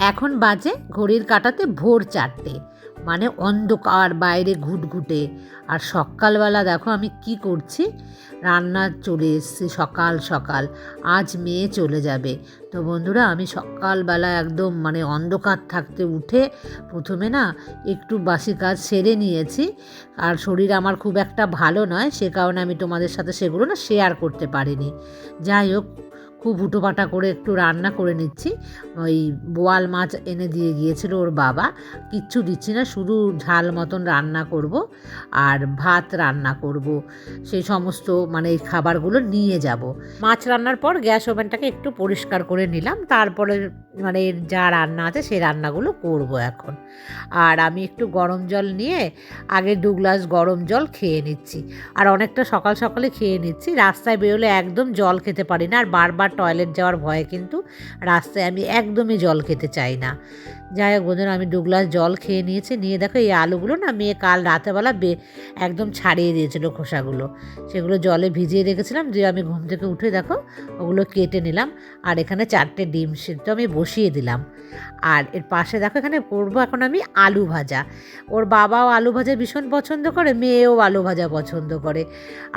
এখন বাজে ঘড়ির কাটাতে ভোর চারটে মানে অন্ধকার বাইরে ঘুটঘুটে। আর সকালবেলা দেখো আমি কি করছি? রান্না চলে এসছি সকাল সকাল, আজ মেয়ে চলে যাবে। তো বন্ধুরা আমি সকালবেলা একদম মানে অন্ধকার থাকতে উঠে প্রথমে না একটু বাসি কাজ সেরে নিয়েছি। আর শরীর আমার খুব একটা ভালো নয়, সে কারণে আমি তোমাদের সাথে সেগুলো না শেয়ার করতে পারিনি। যাই হোক খুব হুটোপাটা করে একটু রান্না করে নিচ্ছি। ওই বোয়াল মাছ এনে দিয়ে গিয়েছিল ওর বাবা। কিচ্ছু দিচ্ছি না, শুধু ঝাল মতন রান্না করব আর ভাত রান্না করব। সেই সমস্ত মানে এই খাবারগুলো নিয়ে যাব। মাছ রান্নার পর গ্যাস ওভেনটাকে একটু পরিষ্কার করে নিলাম। তারপরে মানে যা রান্না আছে সেই রান্নাগুলো করব এখন। আর আমি একটু গরম জল নিয়ে আগে দু গ্লাস গরম জল খেয়ে নিচ্ছি। আর অনেকটা সকাল সকালে খেয়ে নিচ্ছি। রাস্তায় বেরোলে একদম জল খেতে পারি না। আর বারবার টয়লেট যাওয়ার ভয়ে কিন্তু রাস্তায় আমি একদমই জল খেতে চাই না। যাই হোক বন্ধুরা, আমি দু গ্লাস জল খেয়ে নিয়েছি। নিয়ে দেখো এই আলুগুলো না মেয়ে কাল রাতেবেলা বে একদম ছাড়িয়ে দিয়েছিল খোসাগুলো। সেগুলো জলে ভিজিয়ে রেখেছিলাম যে আমি ঘুম থেকে উঠে দেখো ওগুলো কেটে নিলাম। আর এখানে চারটে ডিম সিদ্ধ আমি বসিয়ে দিলাম। আর এর পাশে দেখো এখানে করব এখন আমি আলু ভাজা। ওর বাবাও আলু ভাজা ভীষণ পছন্দ করে, মেয়েও আলু ভাজা পছন্দ করে।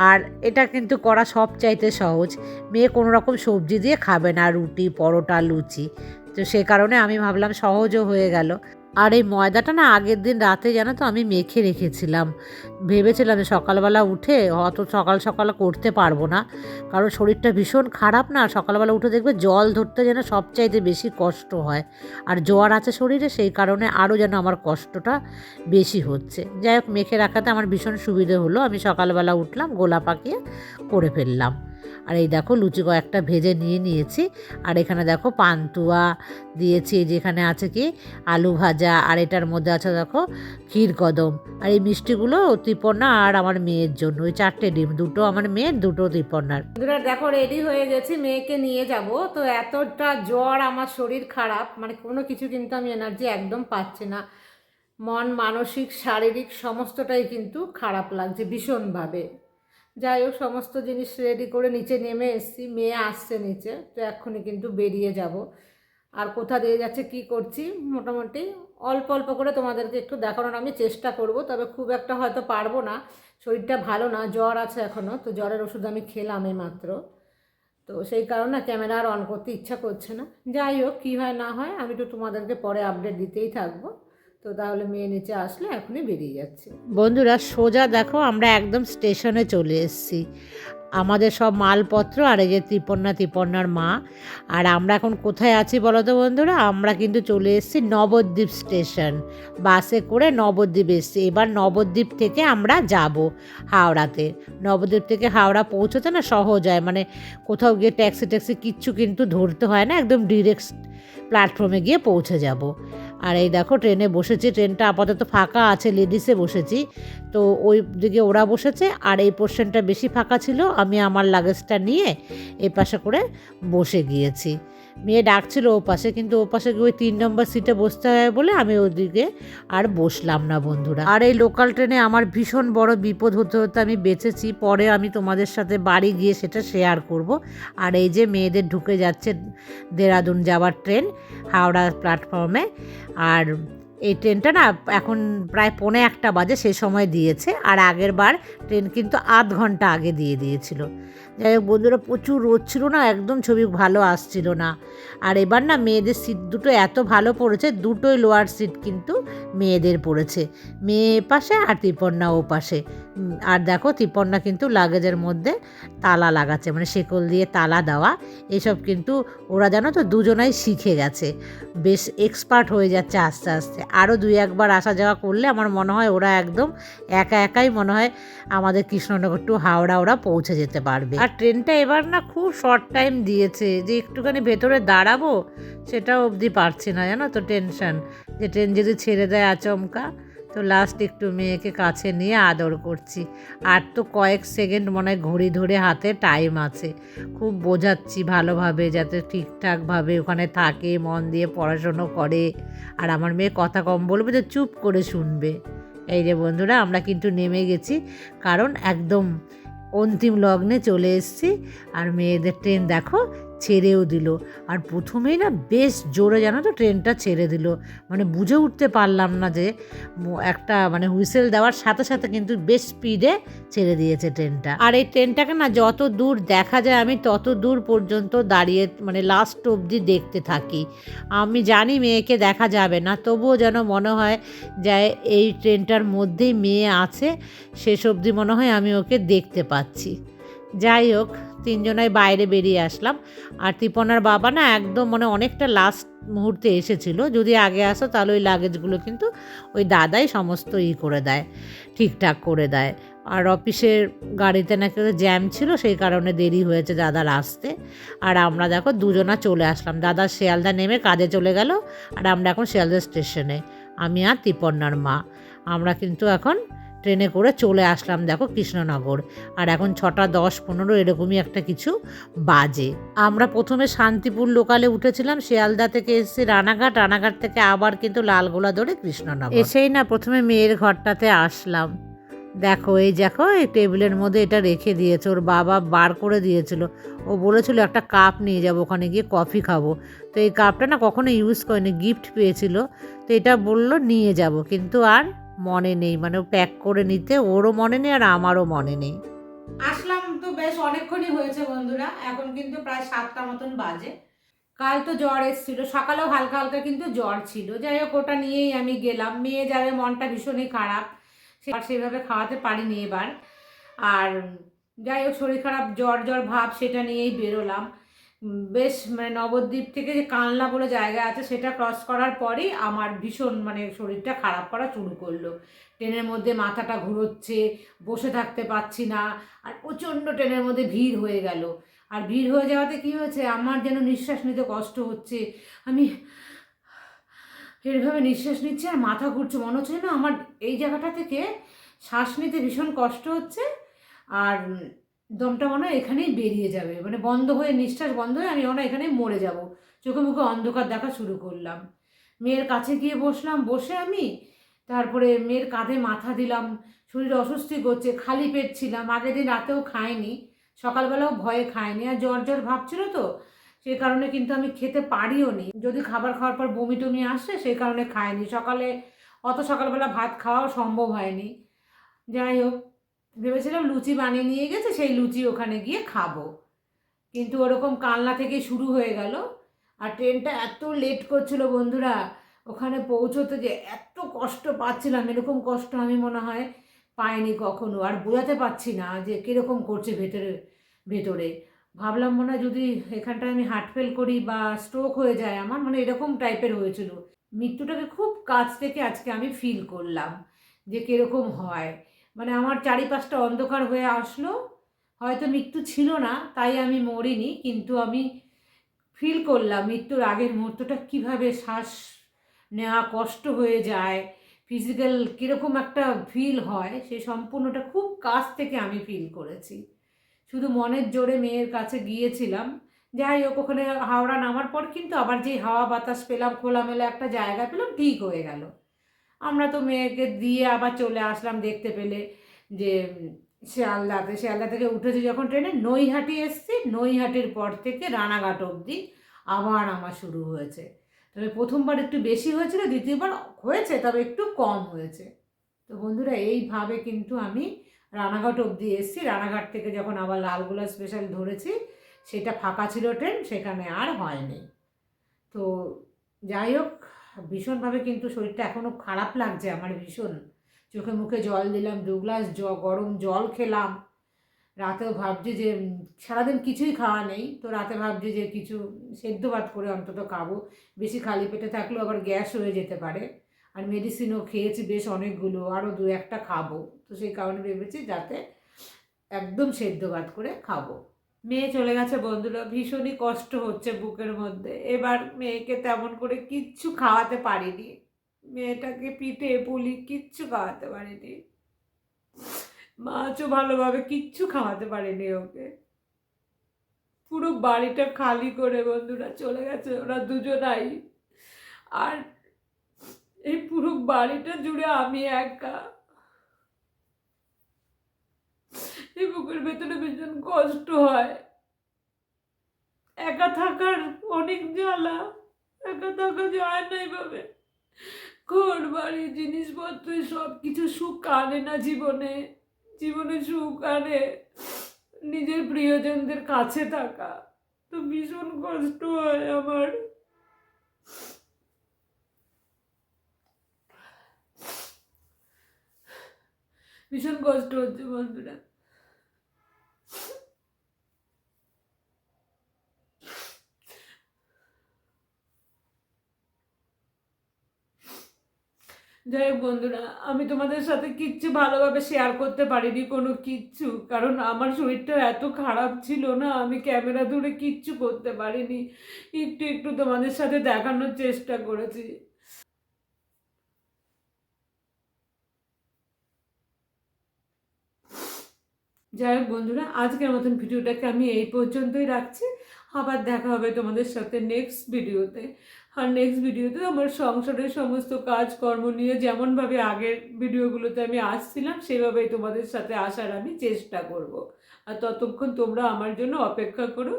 আর এটা কিন্তু করা সব চাইতে সহজ। মেয়ে কোনো রকম সবজি দিয়ে খাবে না, রুটি, পরোটা, লুচি। তো সে কারণে আমি ভাবলাম সহজও হয়ে গেল। আর এই ময়দাটা না আগের দিন রাতে জানো তো আমি মেখে রেখেছিলাম। ভেবেছিলাম সকালবেলা উঠে অত সকাল সকাল করতে পারব না। কারণ শরীরটা ভীষণ খারাপ না, সকালবেলা উঠে দেখবে জল ধরতে যেন সবচাইতে বেশি কষ্ট হয়। আর জ্বর আছে শরীরে, সেই কারণে আরও যেন আমার কষ্টটা বেশি হচ্ছে। যাই হোক, মেখে রাখাতে আমার ভীষণ সুবিধে হলো। আমি সকালবেলা উঠলাম গোলা পাকিয়ে করে ফেললাম। আর এই দেখো লুচি কয়েকটা ভেজে নিয়ে নিয়েছি। আর এখানে দেখো পান্তুয়া দিয়েছি যেখানে আছে কি আলু ভাজা, আর এটার মধ্যে আছে দেখো ক্ষীর কদম। আর এই মিষ্টিগুলো ত্রিপন্না আর আমার মেয়ের জন্য। ওই চারটে ডিম, দুটো আমার মেয়ের দুটো ত্রিপন্নার দেখো রেডি হয়ে গেছি, মেয়েকে নিয়ে যাব। তো এতটা জ্বর, আমার শরীর খারাপ মানে কোনো কিছু কিন্তু আমি এনার্জি একদম পাচ্ছি না। মন, মানসিক, শারীরিক, সমস্তটাই কিন্তু খারাপ লাগছে ভীষণভাবে। যাই হোক, সমস্ত জিনিস রেডি করে নিচে নেমে এসেছি। মেয়ে আসছে নিচে, তো এক্ষুনি কিন্তু বেরিয়ে যাব। আর কোথা দিয়ে যাচ্ছে, কি করছি? মোটামুটি অল্প অল্প করে তোমাদেরকে একটু দেখানোর আমি চেষ্টা করব, তবে খুব একটা হয়তো পারব না। শরীরটা ভালো না, জ্বর আছে এখনও তো জ্বরের ওষুধ আমি খেলাম এই মাত্র তো সেই কারণে ক্যামেরা আর অন করতে ইচ্ছা করছে না। যাই হোক, কী হয় না হয় আমি তো তোমাদেরকে পরে আপডেট দিতেই থাকব। তো তাহলে মেয়ে নিচে আসলে এখনই বেরিয়ে যাচ্ছে। বন্ধুরা, সোজা দেখো আমরা একদম স্টেশনে চলে এসেছি। আমাদের সব মালপত্র আর এই যে ত্রিপন্না ত্রিপন্নার মা। আর আমরা এখন কোথায় আছি বলো তো বন্ধুরা? আমরা কিন্তু চলে এসেছি নবদ্বীপ স্টেশন। বাসে করে নবদ্বীপ এসেছি। এবার নবদ্বীপ থেকে আমরা যাব হাওড়াতে। নবদ্বীপ থেকে হাওড়া পৌঁছোতে না সহজ হয়। মানে কোথাও গিয়ে ট্যাক্সি ট্যাক্সি কিচ্ছু কিন্তু ধরতে হয় না। একদম ডিরেক্ট প্ল্যাটফর্মে গিয়ে পৌঁছে যাব। আর এই দেখো, ট্রেনে বসেছি, ট্রেনটা আপাতত ফাঁকা আছে লেডিসে বসেছি। তো ওই দিকে ওরা বসেছে, আর এই পোর্শনটা বেশি ফাঁকা ছিল, আমি আমার লাগেজটা নিয়ে এই পাশে করে বসে গিয়েছি। মেয়ে ডাকছিল ও পাশে, কিন্তু ও পাশে ওই তিন নম্বর সিটে বসতে হয় বলে আমি ওদিকে আর বসলাম না বন্ধুরা। আর এই লোকাল ট্রেনে আমার ভীষণ বড় বিপদ হতে হতে আমি বেঁচেছি, পরে আমি তোমাদের সাথে বাড়ি গিয়ে সেটা শেয়ার করব। আর এই যে মেয়েদের ঢুকে যাচ্ছে দেরাদুন যাওয়ার ট্রেন হাওড়া প্ল্যাটফর্মে আর এই ট্রেনটা না এখন প্রায় পৌনে একটা বাজে সেই সময় দিয়েছে। আর আগের বার ট্রেন কিন্তু আধ ঘণ্টা আগে দিয়ে দিয়েছিল। যাই হোক বন্ধুরা, প্রচুর রোদ ছিল না, একদম ছবি ভালো আসছিল না। আর এবার না মেয়েদের সিট দুটো এত ভালো পড়েছে, দুটোই লোয়ার সিট কিন্তু মেয়েদের পড়েছে। মেয়ে পাশে আর ত্রিপর্ণা ও পাশে আর দেখো ত্রিপর্ণা কিন্তু লাগেজের মধ্যে তালা লাগাচ্ছে মানে শেকল দিয়ে তালা দেওয়া। এসব কিন্তু ওরা জানো তো দুজনাই শিখে গেছে। বেশ এক্সপার্ট হয়ে যাচ্ছে আস্তে আস্তে। আরও দুই একবার আসা যাওয়া করলে আমার মনে হয় ওরা একদম একা একাই মনে হয় আমাদের কৃষ্ণনগর টু হাওড়া ওরা পৌঁছে যেতে পারবে। আর ট্রেনটা এবার না খুব শর্ট টাইম দিয়েছে। যে একটুখানি ভেতরে দাঁড়াবো সেটাও অবধি পারছি না, জানো তো টেনশন যে ট্রেন যদি ছেড়ে দেয় আচমকা, তো লাস্ট একটু মেয়েকে কাছে নিয়ে আদর করছি। আর তো কয়েক সেকেন্ড মনে হয় ঘড়ি ধরে হাতে টাইম আছে। খুব বোঝাচ্ছি ভালোভাবে যাতে ঠিকঠাকভাবে ওখানে থাকে, মন দিয়ে পড়াশুনো করে। আর আমার মেয়ে কথা কম বলবে যে চুপ করে শুনবে। এই যে বন্ধুরা, আমরা কিন্তু নেমে গেছি, কারণ একদম অন্তিম লগ্নে চলে এসেছি। আর মেয়েদের ট্রেন দেখো ছেড়েও দিল। আর প্রথমেই না বেশ জোরে জানো তো ট্রেনটা ছেড়ে দিল। মানে বুঝে উঠতে পারলাম না যে একটা মানে হুইসেল দেওয়ার সাথে সাথে কিন্তু বেশ স্পিডে ছেড়ে দিয়েছে ট্রেনটা। আর এই ট্রেনটাকে না যত দূর দেখা যায় আমি তত দূর পর্যন্ত দাঁড়িয়ে মানে লাস্ট অবধি দেখতে থাকি। আমি জানি মেয়েকে দেখা যাবে না, তবুও যেন মনে হয় যে এই ট্রেনটার মধ্যেই মেয়ে আছে, শেষ অবধি মনে হয় আমি ওকে দেখতে পাচ্ছি। যাই হোক, তিনজনাই বাইরে বেরিয়ে আসলাম। আর তিপনার বাবা না একদম মানে অনেকটা লাস্ট মুহূর্তে এসেছিল। যদি আগে আসো তাহলে ওই লাগেজগুলো কিন্তু ওই দাদাই সমস্ত ই করে দেয়, ঠিকঠাক করে দেয়। আর অফিসের গাড়িতে নাকি জ্যাম ছিল, সেই কারণে দেরি হয়েছে দাদার আসতে। আর আমরা দেখো দুজনা চলে আসলাম। দাদা শিয়ালদা নেমে কাজে চলে গেল, আর আমরা এখন শিয়ালদা স্টেশনে। আমি আর তিপন্নার মা। আমরা কিন্তু এখন ট্রেনে করে চলে আসলাম দেখো কৃষ্ণনগর। আর এখন ছটা দশ পনেরো এরকমই একটা কিছু বাজে। আমরা প্রথমে শান্তিপুর লোকালে উঠেছিলাম, শিয়ালদা থেকে এসেছি রানাঘাট রানাঘাট থেকে আবার কিন্তু লালগোলা ধরে কৃষ্ণনগর। এসেই না প্রথমে মেয়ের ঘরটাতে আসলাম। দেখো এই দেখো, এই টেবিলের মধ্যে এটা রেখে দিয়েছে, ওর বাবা বার করে দিয়েছিল। ও বলেছিল, একটা কাপ নিয়ে যাব, ওখানে গিয়ে কফি খাব। তো এই কাপটা না কখনো ইউজ করেনি গিফট পেয়েছিল। তো এটা বলল, নিয়ে যাব। কিন্তু আর মনে নেই মানে প্যাক করে নিতে, ওরও মনে নেই আর আমারও মনে নেই। আসলাম তো বেশ অনেকক্ষণই হয়েছে বন্ধুরা, এখন কিন্তু প্রায় সাতটা মতন বাজে। কাল তো জ্বর এসেছিল, সকালেও হালকা হালকা কিন্তু জ্বর ছিল। যাই হোক, ওটা নিয়েই আমি গেলাম। মেয়ে যাবে, মনটা ভীষণই খারাপ সেভাবে খাওয়াতে পারিনি এবার। আর যাই হোক, শরীর খারাপ, জ্বর জ্বর ভাব, সেটা নিয়েই বেরোলাম। বেশ মানে নবদ্বীপ থেকে যে কানলা বলে জায়গা আছে, সেটা ক্রস করার পরেই আমার ভীষণ মানে শরীরটা খারাপ করা শুরু করল। ট্রেনের মধ্যে মাথাটা ঘুরোচ্ছে, বসে থাকতে পারছি না, আর প্রচণ্ড ট্রেনের মধ্যে ভিড় হয়ে গেল। আর ভিড় হয়ে যাওয়াতে কী হয়েছে, আমার যেন নিঃশ্বাস নিতে কষ্ট হচ্ছে। আমি এরভাবে নিঃশ্বাস নিচ্ছি আর মাথা ঘুরছে, মনে হচ্ছে না আমার এই জায়গাটা থেকে শ্বাস নিতে ভীষণ কষ্ট হচ্ছে। আর দমটা মনে হয় এখানেই বেরিয়ে যাবে। মানে বন্ধ হয়ে, নিঃশ্বাস বন্ধ হয়ে আমি মনে হয় এখানেই মরে যাব। চোখে মুখে অন্ধকার দেখা শুরু করলাম। মেয়ের কাছে গিয়ে বসলাম, বসে আমি তারপরে মেয়ের কাঁধে মাথা দিলাম, শরীর অস্বস্তি করছে, খালি পেট ছিলাম, আগের দিন রাতেও খাইনি, সকালবেলাও ভয়ে খাইনি, আর জ্বর জ্বর ভাবছিল তো সেই কারণে কিন্তু আমি খেতে পারিও নি। যদি খাবার খাওয়ার পর বমি টমি আসে সেই কারণে খাইনি। সকালে, অত সকালবেলা ভাত খাওয়াও সম্ভব হয়নি। যাই হোক ভেবেছিলাম লুচি বানিয়ে নিয়ে গেছে, সেই লুচি ওখানে গিয়ে খাব। কিন্তু ওরকম কালনা থেকে শুরু হয়ে গেল। আর ট্রেনটা এত লেট করছিল বন্ধুরা, ওখানে পৌঁছোতে যে এত কষ্ট পাচ্ছিলাম, এরকম কষ্ট আমি মনে হয় পাইনি কখনো। আর বোঝাতে পারছি না যে কীরকম করছে ভেতরে ভেতরে। ভাবলাম মনে হয় যদি এখানটায় আমি হার্ট ফেল করি বা স্ট্রোক হয়ে যায় আমার মানে এরকম টাইপের হয়েছিল। মৃত্যুটাকে খুব কাছ থেকে আজকে আমি ফিল করলাম যে কীরকম হয়। মানে আমার চারিপাশটা অন্ধকার হয়ে আসলো। হয়তো মৃত্যু ছিল না, তাই আমি মরিনি, কিন্তু আমি ফিল করলাম মৃত্যুর আগের মুহূর্তটা কীভাবে শ্বাস নেওয়া কষ্ট হয়ে যায় ফিজিক্যাল কীরকম একটা ফিল হয় সেই সম্পূর্ণটা খুব কাছ থেকে আমি ফিল করেছি। শুধু মনের জোরে মেয়ের কাছে গিয়েছিলাম। যাই হোক, ওখানে হাওড়া নামার পর কিন্তু আবার যেই হাওয়া বাতাস পেলাম, খোলামেলা একটা জায়গা পেলাম, ঠিক হয়ে গেল। আমরা তো মেয়েকে দিয়ে আবার চলে আসলাম দেখতে পেলে যে শিয়ালদাতে। শিয়ালদা থেকে উঠেছি যখন ট্রেনে, নৈহাটি এসছি। নৈহাটির পর থেকে রানাঘাট অবধি আবার আমার শুরু হয়েছে। তবে প্রথমবার একটু বেশি হয়েছিল, দ্বিতীয়বার হয়েছে, তবে একটু কম হয়েছে। তো বন্ধুরা, এইভাবে কিন্তু আমি রানাঘাট অবধি এসেছি। রানাঘাট থেকে যখন আবার লালগোলা স্পেশাল ধরেছি, সেটা ফাঁকা ছিল ট্রেন, সেখানে আর হয়নি। তো যাই হোক ভীষণভাবে কিন্তু শরীরটা এখনও খারাপ লাগছে আমার ভীষণ। চোখে মুখে জল দিলাম, দু গ্লাস জ, গরম জল খেলাম। রাতেও ভাবছি যে সারাদিন কিছুই খাওয়া নেই, তো রাতে ভাবছি যে কিছু সেদ্ধ ভাত করে অন্তত খাব। বেশি খালি পেটে থাকলেও আবার গ্যাস হয়ে যেতে পারে। আর মেডিসিনও খেয়েছি বেশ অনেকগুলো, আরও দু একটা খাব। তো সেই কারণে ভেবেছি যাতে একদম সেদ্ধ ভাত করে খাব। মেয়ে চলে গেছে বন্ধুরা, ভীষণই কষ্ট হচ্ছে বুকের মধ্যে। এবার মেয়েকে তেমন করে কিচ্ছু খাওয়াতে পারিনি। মেয়েটাকে পিঠে পুলি কিচ্ছু খাওয়াতে পারিনি। মাছও ভালোভাবে কিচ্ছু খাওয়াতে পারেনি ওকে। পুরো বাড়িটা খালি করে বন্ধুরা চলে গেছে ওরা দুজনাই। আর এই পুরো বাড়িটা জুড়ে আমি একা। এই বুকের ভেতরে ভীষণ কষ্ট হয়। একা থাকার অনেক জ্বালা, একা থাকা যায় না এইভাবে ঘর, বাড়ি, জিনিসপত্র সব কিছু সুখ আনে না জীবনে। জীবনে সুখ আনে নিজের প্রিয়জনদের কাছে থাকা। তো ভীষণ কষ্ট হয় আমার। ভীষণ কষ্ট হচ্ছে বন্ধুরা। যাই হোক বন্ধুরা, আমি তোমাদের সাথে কিচ্ছু ভালোভাবে শেয়ার করতে পারিনি কোনো কিচ্ছু, কারণ আমার শরীরটা এত খারাপ ছিল না, আমি ক্যামেরা ধরে কিচ্ছু করতে পারিনি। একটু একটু তোমাদের সাথে দেখানোর চেষ্টা করেছি। যাই হোক বন্ধুরা, আজকের মতন ভিডিওটাকে আমি এই পর্যন্তই রাখছি। আবার দেখা হবে তোমাদের সাথে নেক্সট ভিডিওতে আর নেক্সট ভিডিওতে আমার সংসারের সমস্ত কাজকর্ম নিয়ে যেমনভাবে আগের ভিডিওগুলোতে আমি আসছিলাম, সেভাবেই তোমাদের সাথে আসার আমি চেষ্টা করব। আর ততক্ষণ তোমরা আমার জন্য অপেক্ষা করো।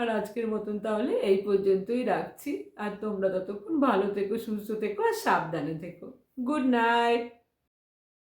আর আজকের মতন তাহলে এই পর্যন্তই রাখছি। আর তোমরা ততক্ষণ ভালো থেকো, সুস্থ থেকো আর সাবধানে থেকো। Good night